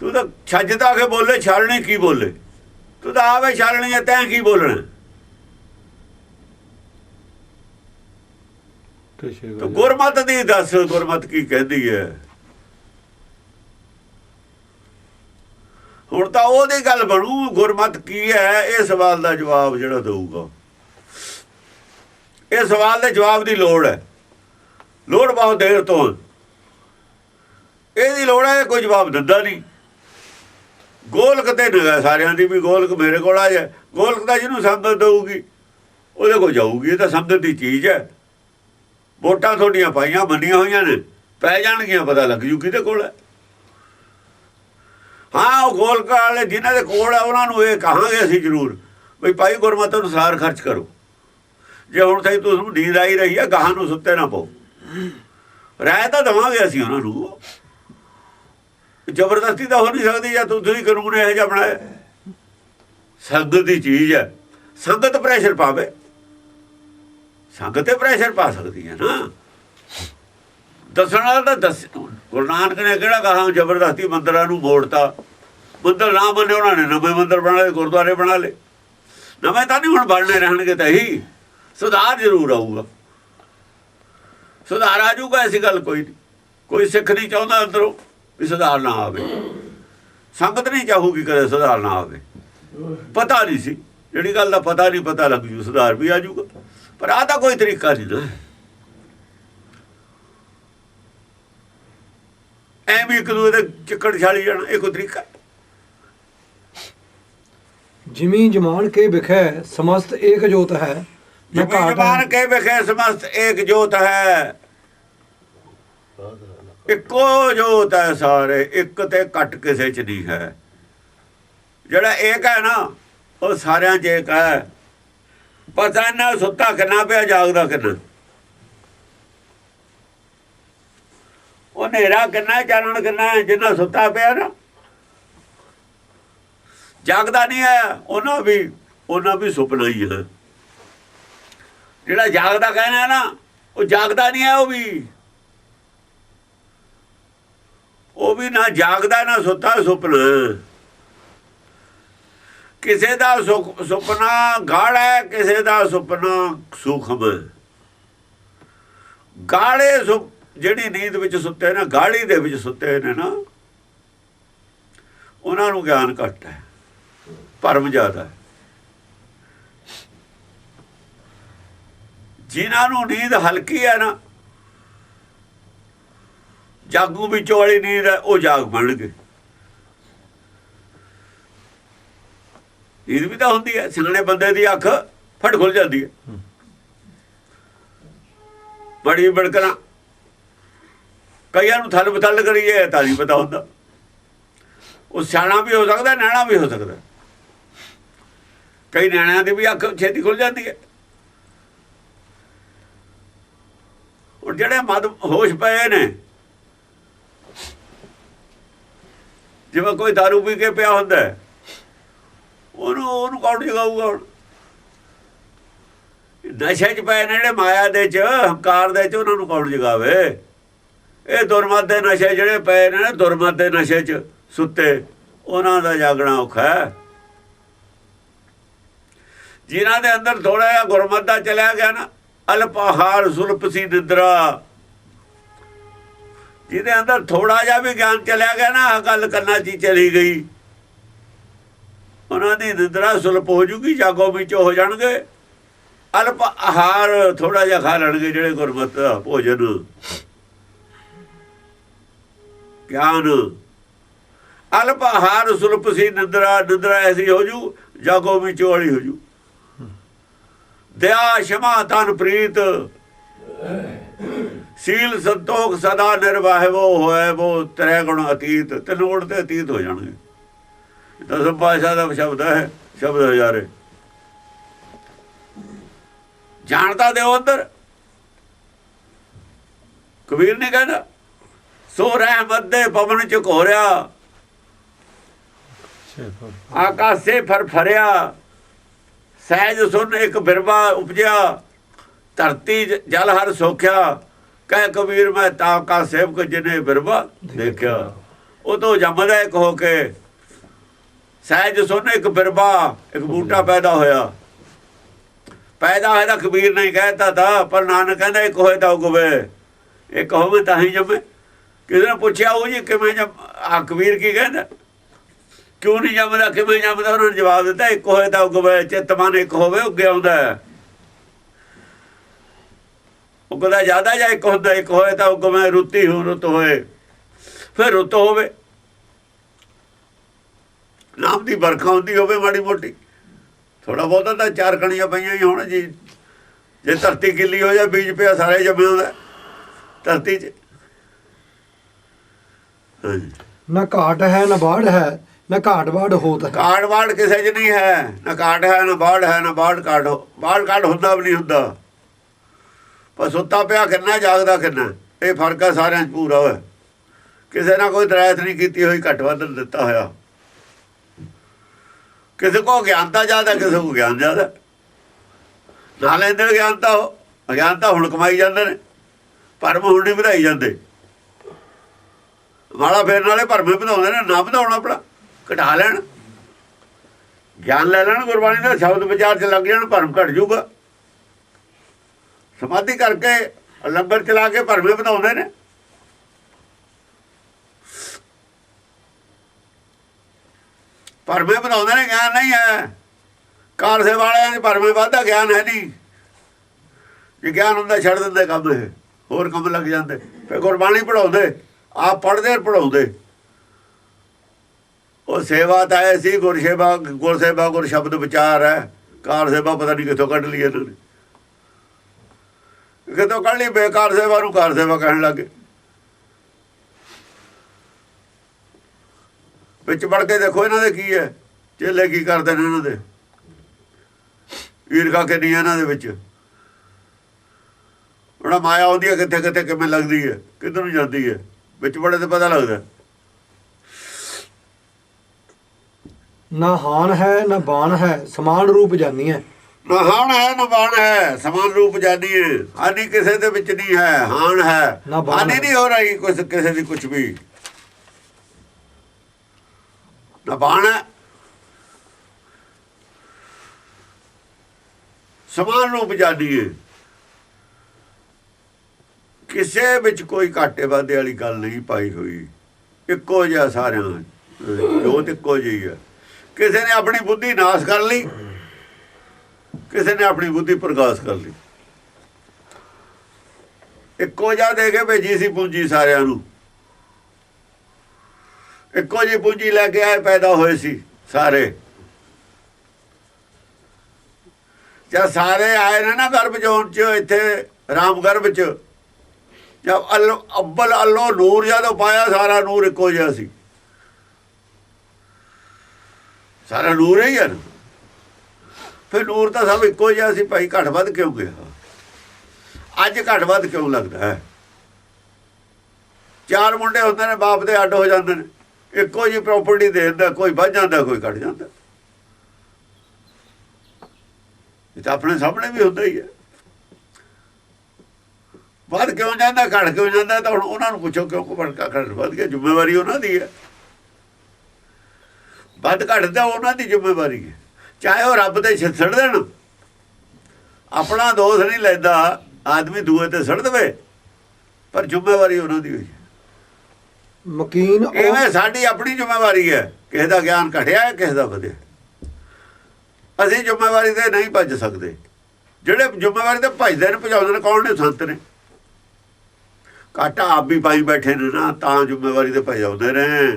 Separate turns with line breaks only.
ਤੂੰ ਤਾਂ ਛੱਜਦਾ ਕੇ ਬੋਲੇ ਛਾਲਣੇ ਕੀ ਬੋਲੇ? ਤੂੰ ਤਾਂ ਆਵੇ ਛਾਲਣੀ ਹੈ ਤੈਂ ਕੀ ਬੋਲਣਾ? ਤੂੰ ਗੁਰਮਤ ਦੀ ਦੱਸ ਗੁਰਮਤ ਕੀ ਕਹਿੰਦੀ ਹੈ ਹੁਣ ਤਾਂ ਉਹਦੀ ਗੱਲ ਬਣੂ ਗੁਰਮਤ ਕੀ ਹੈ ਇਹ ਸਵਾਲ ਦਾ ਜਵਾਬ ਜਿਹੜਾ ਦਊਗਾ। ਇਹ ਸਵਾਲ ਦੇ ਜਵਾਬ ਦੀ ਲੋੜ ਹੈ ਲੋੜ ਬਹੁਤ ਦੇਰ ਤੋਂ। ਇਹਦੀ ਲੋੜ ਹੈ ਕੋਈ ਜਵਾਬ ਦਿੰਦਾ ਨਹੀਂ। ਗੋਲਕ ਤੇ ਨਿਗਾ ਸਾਰਿਆਂ ਦੀ ਵੀ ਗੋਲਕ ਮੇਰੇ ਕੋਲ ਆ ਜਾਏ। ਗੋਲਕ ਦਾ ਜਿਹਨੂੰ ਸੰਗਤ ਦੇਊਗੀ ਉਹਦੇ ਕੋਲ ਜਾਊਗੀ, ਇਹ ਤਾਂ ਸੰਗਤ ਦੀ ਚੀਜ਼ ਹੈ। ਵੋਟਾਂ ਤੁਹਾਡੀਆਂ ਪਾਈਆਂ, ਮੰਨੀਆਂ ਹੋਈਆਂ ਨੇ, ਪੈ ਜਾਣਗੀਆਂ, ਪਤਾ ਲੱਗ ਜੂ ਕਿਹਦੇ ਕੋਲ ਹੈ। ਹਾਂ, ਉਹ ਗੋਲਕ ਵਾਲੇ ਜਿਨ੍ਹਾਂ ਦੇ ਕੋਲ ਹੈ, ਉਹਨਾਂ ਨੂੰ ਇਹ ਕਹਾਂਗੇ ਅਸੀਂ ਜ਼ਰੂਰ, ਵੀ ਭਾਈ ਗੁਰਮਤਿ ਅਨੁਸਾਰ ਖਰਚ ਕਰੋ। ਜੇ ਹੁਣ ਤਾਈ ਤੁਹਾਨੂੰ ਨੀਂਦ ਆਈ ਰਹੀ ਹੈ, ਗਾਹਾਂ ਨੂੰ ਸੁੱਤੇ ਨਾ ਪਾਓ। ਰਾਇ ਤਾਂ ਦਵਾਂਗੇ ਅਸੀਂ ਉਹਨਾਂ ਨੂੰ। ਜ਼ਬਰਦਸਤੀ ਤਾਂ ਹੋ ਨਹੀਂ ਸਕਦੀ ਜਾਂ ਤੂੰ ਤੁਸੀਂ ਕਾਨੂੰਨ ਇਹੋ ਜਿਹਾ ਬਣਾਇਆ। ਸੰਗਤ ਦੀ ਚੀਜ਼ ਹੈ। ਸੰਗਤ ਪ੍ਰੈਸ਼ਰ ਪਾਵੇ। ਸੰਗਤ ਤੇ ਪ੍ਰੈਸ਼ਰ ਪਾ ਸਕਦੀ ਹੈ ਨਾ। ਦੱਸਣ ਵਾਲਾ ਤਾਂ ਦੱਸ ਗੁਰੂ ਨਾਨਕ ਨੇ ਕਿਹੜਾ ਕਹਾ ਜ਼ਬਰਦਸਤੀ ਮੰਦਰਾਂ ਨੂੰ ਮੋੜਤਾ। ਮੰਦਰ ਨਾ ਮੰਨੇ ਉਹਨਾਂ ਨੇ, ਨਵੇਂ ਮੰਦਰ ਬਣਾ ਲਏ, ਗੁਰਦੁਆਰੇ ਬਣਾ ਲਏ। ਨਵੇਂ ਤਾਂ ਨਹੀਂ ਹੁਣ ਬਣਨੇ, ਰਹਿਣਗੇ ਤਾਂ ਹੀ ਸੁਧਾਰ ਜ਼ਰੂਰ ਆਊਗਾ। ਸੁਧਾਰ ਆ ਜਾਊਗਾ, ਐਸੀ ਗੱਲ ਕੋਈ ਨਹੀਂ। ਕੋਈ ਸਿੱਖ ਨਹੀਂ ਚਾਹੁੰਦਾ ਅੰਦਰੋਂ। ਵੀ ਸੁਧਾਰ ਨਾ ਆਵੇ। ਸੰਗਤ ਨਹੀਂ ਚਾਹੂਗੀ ਕਦੇ ਸੁਧਾਰ ਨਾ ਆਵੇ। ਪਤਾ ਨਹੀਂ ਸੀ। ਜਿਹੜੀ ਗੱਲ ਦਾ ਪਤਾ ਨਹੀਂ ਪਤਾ ਲੱਗ ਜੂ ਸੁਧਾਰ ਵੀ ਆ ਜਾਊਗਾ ਪਰ ਆ ਤਾਂ ਕੋਈ ਤਰੀਕਾ ਨਹੀਂ ਨਾ। ਐਵੇਂ ਇੱਕ ਦੂਜੇ ਦੇ ਚੱਕੜ ਛਾਲੀ ਜਾਣਾ ਇਹ ਕੋਈ ਤਰੀਕਾ
ਜਿਮੀ ਜਮਾਨ ਕੇ ਵਿਖੇ ਸਮਸਤ ਏਕ ਜੋਤ ਹੈ। ਮੈਂ
ਜਿਵੇਂ
ਘਾਟ
ਜਮਾਨ ਕੇ ਵਿਖੇ ਸਮਸਤ ਏਕ ਜੋਤ ਹੈ। ਇੱਕੋ ਜੋਤ ਹੈ ਸਾਰੇ, ਇੱਕ ਤੇ ਘਟ ਕਿਸੇ ਚ ਨਹੀਂ ਹੈ। ਜਿਹੜਾ ਏਕ ਹੈ ਨਾ, ਉਹ ਸਾਰਿਆਂ ਚ ਏਕ ਹੈ। ਪਤਾ ਨਾ ਸੁੱਤਾ ਕਿੰਨਾ ਪਿਆ, ਜਾਗਦਾ ਕਿੰਨਾ। ਉਹ ਹਨੇਰਾ ਕਿੰਨਾ, ਚਾਨਣ ਕਿੰਨਾ, ਜਿੰਨਾ ਸੁੱਤਾ ਪਿਆ ਨਾ। ਜਾਗਦਾ ਨਹੀਂ ਹੈ, ਉਹਨਾਂ ਵੀ ਉਹਨਾਂ ਵੀ ਸੁਪਨਾ ਹੀ ਹੈ। ਜਿਹੜਾ ਜਾਗਦਾ ਕਹਿੰਦਾ ਨਾ, ਉਹ ਜਾਗਦਾ ਨਹੀਂ ਹੈ, ਉਹ ਵੀ। ਉਹ ਵੀ ਨਾ ਜਾਗਦਾ, ਨਾ ਸੁੱਤਾ ਸੁਪਨਾ। ਕਿਸੇ ਦਾ ਸੁਖ- ਸੁਪਨਾ ਗਾੜਾ ਹੈ, ਕਿਸੇ ਦਾ ਸੁਪਨਾ ਸੂਖਮ। ਹੈ ਗਾੜੇ ਜਿਹੜੀ ਨੀਂਦ ਵਿੱਚ ਸੁੱਤੇ ਨੇ ਗਾੜੀ ਦੇ ਵਿੱਚ ਸੁੱਤੇ ਨੇ ਨਾ, ਉਹਨਾਂ ਨੂੰ ਗਿਆਨ ਘੱਟ ਹੈ, ਭਰਮ ਜ਼ਿਆਦਾ ਹੈ। ਜਿਨ੍ਹਾਂ ਨੂੰ ਨੀਂਦ ਹਲਕੀ ਹੈ ਨਾ ਜਾਗੂ ਵਿੱਚੋਂ ਵਾਲੀ ਨੀਂਦ ਹੈ ਉਹ ਜਾਗ ਬਣਨਗੇ। ਨੀਂਦ ਵੀ ਤਾਂ ਹੁੰਦੀ ਹੈ ਸਿਆਣੇ ਬੰਦੇ ਦੀ ਅੱਖ ਫਟ ਖੁੱਲ ਜਾਂਦੀ ਹੈ। ਬੜੀ ਬੜਕਣਾ। ਕਈਆਂ ਨੂੰ ਥਲ ਬਤਲ ਕਰੀਏ ਤਾਂ ਨਹੀਂ ਪਤਾ ਹੁੰਦਾ। ਉਹ ਸਿਆਣਾ ਵੀ ਹੋ ਸਕਦਾ ਨੈਣਾ ਵੀ ਹੋ ਸਕਦਾ। ਕਈ ਨਿਆਣਿਆਂ ਦੀ ਵੀ ਅੱਖ ਛੇਤੀ ਖੁੱਲ ਜਾਂਦੀ ਹੈ। ਉਹ ਜਿਹੜੇ ਮਦ ਹੋਸ਼ ਪਏ ਨੇ ਜਿਵੇਂ ਕੋਈ दारू ਪੀ ਕੇ ਪਿਆ ਹੁੰਦਾ ਉਹਨੂੰ ਉਹਨੂੰ ਕੌਣ ਜਗਾਊਗਾ ਹੁਣ? ਨਸ਼ੇ 'ਚ ਪਏ ਨੇ ਜਿਹੜੇ ਮਾਇਆ ਦੇ 'ਚ, ਹੰਕਾਰ ਦੇ 'ਚ, ਉਹਨਾਂ ਨੂੰ ਕੌਣ ਜਗਾਵੇ? ਇਹ ਦੁਰਮਤ ਦੇ ਨਸ਼ੇ ਜਿਹੜੇ ਪਏ ਨੇ ਨਾ ਦੇ ਨਸ਼ੇ 'ਚ ਸੁੱਤੇ, ਉਹਨਾਂ ਦਾ ਜਾਗਣਾ ਔਖਾ ਹੈ। ਜਿਨ੍ਹਾਂ ਦੇ ਅੰਦਰ ਥੋੜਾ ਜਿਹਾ ਗੁਰਮਤ ਦਾ ਚਲਿਆ ਗਿਆ ਨਾ, ਅਲਪਹਾਰ ਸੁਲਪਸੀ ਨਿੰਦਰਾ ਜਿਹਦੇ ਅੰਦਰ ਥੋੜਾ ਜਿਹਾ ਵੀ ਗਿਆਨ ਚਲਿਆ ਗਿਆ ਨਾ, ਆਹ ਗੱਲ ਕਰਨਾ ਚ ਚਲੀ ਗਈ। ਉਹਨਾਂ ਦੀ ਨਿੰਦਰਾ ਸੁਲਪ ਹੋ ਜੂਗੀ ਜਾਗੋ ਵਿੱਚ ਹੋ ਜਾਣਗੇ। ਅਲਪ ਆਹਾਰ ਥੋੜਾ ਜਿਹਾ ਖਾ ਲੈਣਗੇ ਜਿਹੜੇ ਗੁਰਮਤ ਭੋਜਨ। ਗਿਆਨ। ਅਲਪ ਆਹਾਰ ਸੁਲਪ ਸੀ, ਨਿੰਦਰਾ ਨਿੰਦਰਾ ਐਸੀ ਹੋ ਜੂ ਜਾਗੋ ਵਿੱਚ ਵਾਲੀ ਹੋ ਜੂ। ਦਇਆ ਸ਼ਮਾ ਤਨ ਪ੍ਰੀਤ। ਸੀਲ ਸੰਤੋਖ ਸਦਾ ਨਿਰਵਾਹਿਵੋ ਹੋਏ ਉਹ ਤ੍ਰੈ ਗੁਣ ਅਤੀਤ ਤਿੰਨ ਗੁਣ ਤੇ ਅਤੀਤ ਹੋ ਜਾਣਗੇ। ਦਸਮ ਪਾਸ਼ਾ ਦਾ ਸ਼ਬਦ ਹੈ, ਸ਼ਬਦ ਹਜ਼ਾਰੇ। ਜਾਣਦਾ ਦਿਓ ਅੰਦਰ। ਕਬੀਰ ਨੇ ਕਹਿੰਦਾ ਸੋ ਰਹਿਮਤ ਦੇ ਪਵਨ ਚ ਘੋਰਿਆ। ਆਕਾਸੇ ਫਰ ਫਰਿਆ। ਸਹਿਜ ਸੁਣ ਇੱਕ ਬਿਰਵਾ ਉਪਜਿਆ। ਧਰਤੀ ਜਲ ਹਰ ਸੋਖਿਆ। ਕਹਿ ਕਬੀਰ, ਮੈਂ ਤਾਂ ਕਾ ਸੇਵਕ ਜਿਨੇ ਬਿਰਵਾ ਦੇਖਿਆ। ਉਹ ਤੋਂ ਜੰਮਦਾ ਇੱਕ ਹੋ ਕੇ। ਸਹਿਜ ਸੁਣ ਇੱਕ ਬਿਰਬਾ, ਇੱਕ ਬੂਟਾ ਪੈਦਾ ਹੋਇਆ। ਪੈਦਾ ਹੋਇਆ ਕਬੀਰ ਨੇ ਕਹਿਤਾ ਤਾ, ਪਰ ਨਾਨਕ ਕਹਿੰਦਾ ਇੱਕ ਹੋਏ ਤਾਂ ਉਗਵੇ। ਇੱਕ ਹੋਵੇ ਤਾਂ ਹੀ ਜੰਮੇ। ਕਿਸੇ ਨੇ ਪੁੱਛਿਆ, ਉਹ ਜੀ ਕਿਵੇਂ ਜੰਮ, ਆ ਕਬੀਰ ਕੀ ਕਹਿੰਦਾ? ਕਿਉਂ ਨਹੀਂ ਜੰਮਦਾ, ਕਿਵੇਂ ਜੰਮਦਾ? ਉਹਨਾਂ ਨੇ ਜਵਾਬ ਦਿੱਤਾ, ਇੱਕ ਹੋਏ ਤਾਂ ਉਗਵੇ, ਚਿੱਤ ਮਨ ਇੱਕ ਹੋਵੇ, ਉੱਗੇ ਆਉਂਦਾ। ਉਗਦਾ ਜ਼ਿਆਦਾ ਜਾਂ ਇੱਕ ਹੁੰਦਾ ਇੱਕ ਹੋਏ ਤਾਂ ਉਗਵੇਂ ਰੁੱਤੀ ਹੋ ਰੁੱਤ ਹੋਏ। ਫਿਰ ਰੁੱਤ ਹੋਵੇ। ਨਾਮ ਦੀ ਵਰਖਾ ਹੁੰਦੀ ਹੋਵੇ ਮਾੜੀ ਮੋਟੀ। ਥੋੜਾ ਬਹੁਤਾ ਤਾਂ ਚਾਰ ਕਣੀਆਂ ਪਈਆਂ ਹੀ ਹੋਣ ਜੀ। ਜੇ ਧਰਤੀ ਗਿੱਲੀ ਹੋ ਜਾ ਬੀਜ ਪਿਆ ਸਾਰੇ ਜੰਮੇ ਹੁੰਦਾ ਧਰਤੀ 'ਚ।
ਨਾ ਘਾਟ ਹੈ ਨਾ ਬਾੜ ਹੈ ਨਾ ਘਾਟ ਬਾੜ ਹੋਤ ਹੈ
ਕਾੜ ਵਾੜ ਕਿਸੇ 'ਚ ਨਹੀਂ ਹੈ। ਨਾ ਕਾਟ ਹੈ ਨਾ ਬਾੜ ਹੈ ਨਾ ਬਾੜ ਕਾਟ ਹੋ ਬਾੜ ਕਾਟ ਹੁੰਦਾ ਵੀ ਨਹੀਂ ਹੁੰਦਾ। ਪਰ ਸੁੱਤਾ ਪਿਆ ਕਿੰਨਾ ਜਾਗਦਾ ਕਿੰਨਾ ਇਹ ਫ਼ਰਕ ਆ ਸਾਰਿਆਂ 'ਚ ਪੂਰਾ ਹੋਇਆ। ਕਿਸੇ ਨਾਲ ਕੋਈ ਦਰਾਇਤ ਨਹੀਂ ਕੀਤੀ ਹੋਈ, ਘੱਟ ਵੱਧ ਦਿੱਤਾ ਹੋਇਆ। ਕਿਸੇ ਕੋ ਗਿਆਨਤਾ ਜ਼ਿਆਦਾ, ਕਿਸੇ ਕੋ ਗਿਆਨ ਜ਼ਿਆਦਾ। ਨਾ ਲੈਂਦੇ ਗਿਆਨਤਾ ਹੋ ਅਗਿਆਨਤਾ ਹੁਣ ਕਮਾਈ ਜਾਂਦੇ ਨੇ। ਭਰਮ ਹੁਣ ਨਹੀਂ ਵਧਾਈ ਜਾਂਦੇ। ਵਾਲਾ ਫੇਰਨ ਵਾਲੇ ਭਰਮੇ ਵਧਾਉਂਦੇ ਨੇ, ਨਾ ਵਧਾਉਣਾ ਆਪਣਾ। ਘਟਾ ਲੈਣ। ਗਿਆਨ ਲੈ ਲੈਣ, ਗੁਰਬਾਣੀ ਦਾ ਸ਼ਬਦ ਵਿਚਾਰ ਚ ਲੱਗ ਜਾਣ, ਭਰਮ ਘਟ ਜਾਊਗਾ। ਸਮਾਧੀ ਕਰਕੇ ਲੰਗਰ ਚਲਾ ਕੇ ਭਰਮੇ ਵਧਾਉਂਦੇ ਨੇ। ਭਰਵੇਂ ਵਧਾਉਂਦੇ ਨੇ, ਗਿਆਨ ਨਹੀਂ ਹੈ। ਕਾਲਸੇ ਵਾਲਿਆਂ ਦੇ ਭਰਵੇਂ ਵਾਧਾ ਗਿਆਨ ਹੈ ਨਹੀਂ। ਜੇ ਗਿਆਨ ਹੁੰਦਾ ਛੱਡ ਦਿੰਦੇ ਕੰਮ ਇਹ, ਹੋਰ ਕੰਮ ਲੱਗ ਜਾਂਦੇ। ਫੇ ਗੁਰਬਾਣੀ ਪੜਾਉਂਦੇ ਆਪ ਪੜ੍ਹਦੇ ਪੜਾਉਂਦੇ ਉਹ ਸੇਵਾ ਤਾਂ ਐ ਸੀ, ਗੁਰ ਸੇਵਾ ਗੁਰ ਸੇਵਾ, ਗੁਰ ਸ਼ਬਦ ਵਿਚਾਰ ਹੈ। ਕਾਰ ਸੇਵਾ ਪਤਾ ਨਹੀਂ ਕਿੱਥੋਂ ਕੱਢ ਲਈ ਇਹਨਾਂ ਨੇ। ਕਿੱਥੋਂ ਕੱਢ ਲਈ ਬੇਕਾਰ ਸੇਵਾ ਨੂੰ ਕਾਰ ਸੇਵਾ ਕਹਿਣ ਲੱਗੇ ਵਿੱਚ ਵੜ ਕੇ ਦੇਖੋ ਇਹਨਾਂ ਦੇ ਕੀ ਹੈ, ਚੇਲੇ ਕੀ ਕਰਦੇ ਨੇ ਇਹਨਾਂ ਦੇ। ਈਰਖਾ ਕਿੰਨੀ ਹੈ ਇਹਨਾਂ ਦੇ ਵਿੱਚ। ਉਹਨਾਂ ਮਾਇਆ ਆਉਂਦੀ ਹੈ ਕਿੱਥੇ ਕਿੱਥੇ, ਕਿਵੇਂ ਲੱਗਦੀ ਹੈ, ਕਿੱਧਰ ਨੂੰ ਜਾਂਦੀ ਹੈ, ਵਿੱਚ ਬੜੇ ਤੇ ਪਤਾ ਲੱਗਦਾ
ਨਾ ਹਾਨ ਹੈ, ਨਾ ਬਾਣ ਹੈ, ਸਮਾਨ ਰੂਪ ਜਾਨੀ ਹੈ।
ਹਾਨ ਹੈ ਨਾ ਬਾਣ ਹੈ ਸਮਾਨ ਰੂਪ ਜਾਨੀਏ ਹਾਨੀ ਕਿਸੇ ਦੇ ਵਿੱਚ ਨਹੀਂ ਹੈ ਹਾਨ ਹੈ।
ਨਾ ਬਾਣ
ਹਾਨੀ
ਹੈ।
ਨਹੀਂ ਹੋ ਰਹੀ ਕੁਛ ਕਿਸੇ ਦੀ ਕੁਝ ਵੀ। ਨਾ ਬਾਣ ਹੈ। ਸਮਾਨ ਰੂਪ ਜਾਨੀਏ ਕਿਸੇ ਵਿੱਚ ਕੋਈ ਘਾਟੇ ਵਾਧੇ ਵਾਲੀ ਗੱਲ ਨਹੀਂ ਪਾਈ ਹੋਈ। ਇੱਕੋ ਜਿਹਾ ਸਾਰਿਆਂ ਅਹ ਜੋਤ ਇੱਕੋ ਜਿਹੀ ਹੈ। ਕਿਸੇ ਨੇ ਆਪਣੀ ਬੁੱਧੀ ਨਾਸ ਕਰ ਲਈ। ਕਿਸੇ ਨੇ ਆਪਣੀ ਬੁੱਧੀ ਪ੍ਰਕਾਸ਼ ਕਰ ਲਈ। ਇੱਕੋ ਜਿਹਾ ਦੇ ਕੇ ਭੇਜੀ ਸੀ ਪੂੰਜੀ ਸਾਰਿਆਂ ਨੂੰ। ਇੱਕੋ ਜਿਹੀ ਪੂੰਜੀ ਲੈ ਕੇ ਆਏ, ਪੈਦਾ ਹੋਏ ਸੀ ਸਾਰੇ। ਜਾਂ ਸਾਰੇ ਆਏ ਨੇ ਨਾ ਗਰਭ ਜੋਨ ਚ, ਇੱਥੇ ਰਾਮ ਗਰਭ ਚ। ਜਦ ਅੱਲ, ਅੱਬਲ ਅੱਲੋ ਨੂਰ ਜਦੋਂ ਪਾਇਆ, ਸਾਰਾ ਨੂਰ ਇੱਕੋ ਜਿਹਾ ਸੀ। ਸਾਰਾ ਨੂਰ ਹੀ ਹੈ ਫਿਰ ਨੂਰ ਤਾਂ ਸਭ ਇੱਕੋ ਜਿਹਾ ਸੀ, ਭਾਈ ਘੱਟ ਵੱਧ ਕਿਉਂ ਗਿਆ? ਅੱਜ ਘੱਟ ਵੱਧ ਕਿਉਂ ਲੱਗਦਾ ਹੈ? ਚਾਰ ਮੁੰਡੇ ਹੁੰਦੇ ਨੇ, ਬਾਪ ਦੇ ਅੱਡ ਹੋ ਜਾਂਦੇ ਨੇ। ਇੱਕੋ ਜੀ ਪ੍ਰਾਪਰਟੀ ਦੇ ਦਿੰਦਾ, ਕੋਈ ਵੱਧ ਜਾਂਦਾ, ਕੋਈ ਘਟ ਜਾਂਦਾ। ਇਹ ਤਾਂ ਆਪਣੇ ਸਾਹਮਣੇ ਵੀ ਹੁੰਦਾ ਹੀ ਹੈ। ਵੱਧ ਕਿਉਂ ਜਾਂਦਾ, ਘਟ ਕਿਉਂ ਜਾਂਦਾ ਤਾਂ ਹੁਣ ਉਹਨਾਂ ਨੂੰ ਪੁੱਛੋ ਕਿਉਂ ਘਟ ਘਟ ਵੱਧ ਗਿਆ, ਜ਼ਿੰਮੇਵਾਰੀ ਉਹਨਾਂ ਦੀ ਹੈ। ਵੱਧ ਘਟਦਾ ਉਹਨਾਂ ਦੀ ਜ਼ਿੰਮੇਵਾਰੀ ਹੈ। ਚਾਹੇ ਉਹ ਰੱਬ ਤੇ ਛੱਡ ਦੇਣ। ਆਪਣਾ ਦੋਸ਼ ਨਹੀਂ ਲੈਂਦਾ ਆਦਮੀ ਦੂਏ ਤੇ ਛੱਡ ਦੇਵੇ। ਪਰ ਜ਼ਿੰਮੇਵਾਰੀ ਉਹਨਾਂ ਦੀ ਹੋਈ।
ਮਕੀਨ ਉਹ-
ਇਵੇਂ ਸਾਡੀ ਆਪਣੀ ਜ਼ਿੰਮੇਵਾਰੀ ਹੈ? ਕਿਸੇ ਦਾ ਗਿਆਨ ਘਟਿਆ ਹੈ ਕਿਸੇ ਦਾ ਵਧਿਆ ਅਸੀਂ ਜ਼ਿੰਮੇਵਾਰੀ ਤੇ ਨਹੀਂ ਭੱਜ ਸਕਦੇ। ਜਿਹੜੇ ਜ਼ਿੰਮੇਵਾਰੀ ਤੇ ਭੱਜਦੇ ਨੇ ਭਜਾਉਂਦੇ ਨੇ ਕੌਣ ਨੇ? ਸੰਤ ਨੇ। ਘਾਟਾ ਆਪ ਵੀ ਪਾਈ ਬੈਠੇ ਨੇ ਨਾ ਤਾਂ ਜ਼ਿੰਮੇਵਾਰੀ ਤੇ ਭਜਾਉਂਦੇ ਨੇ।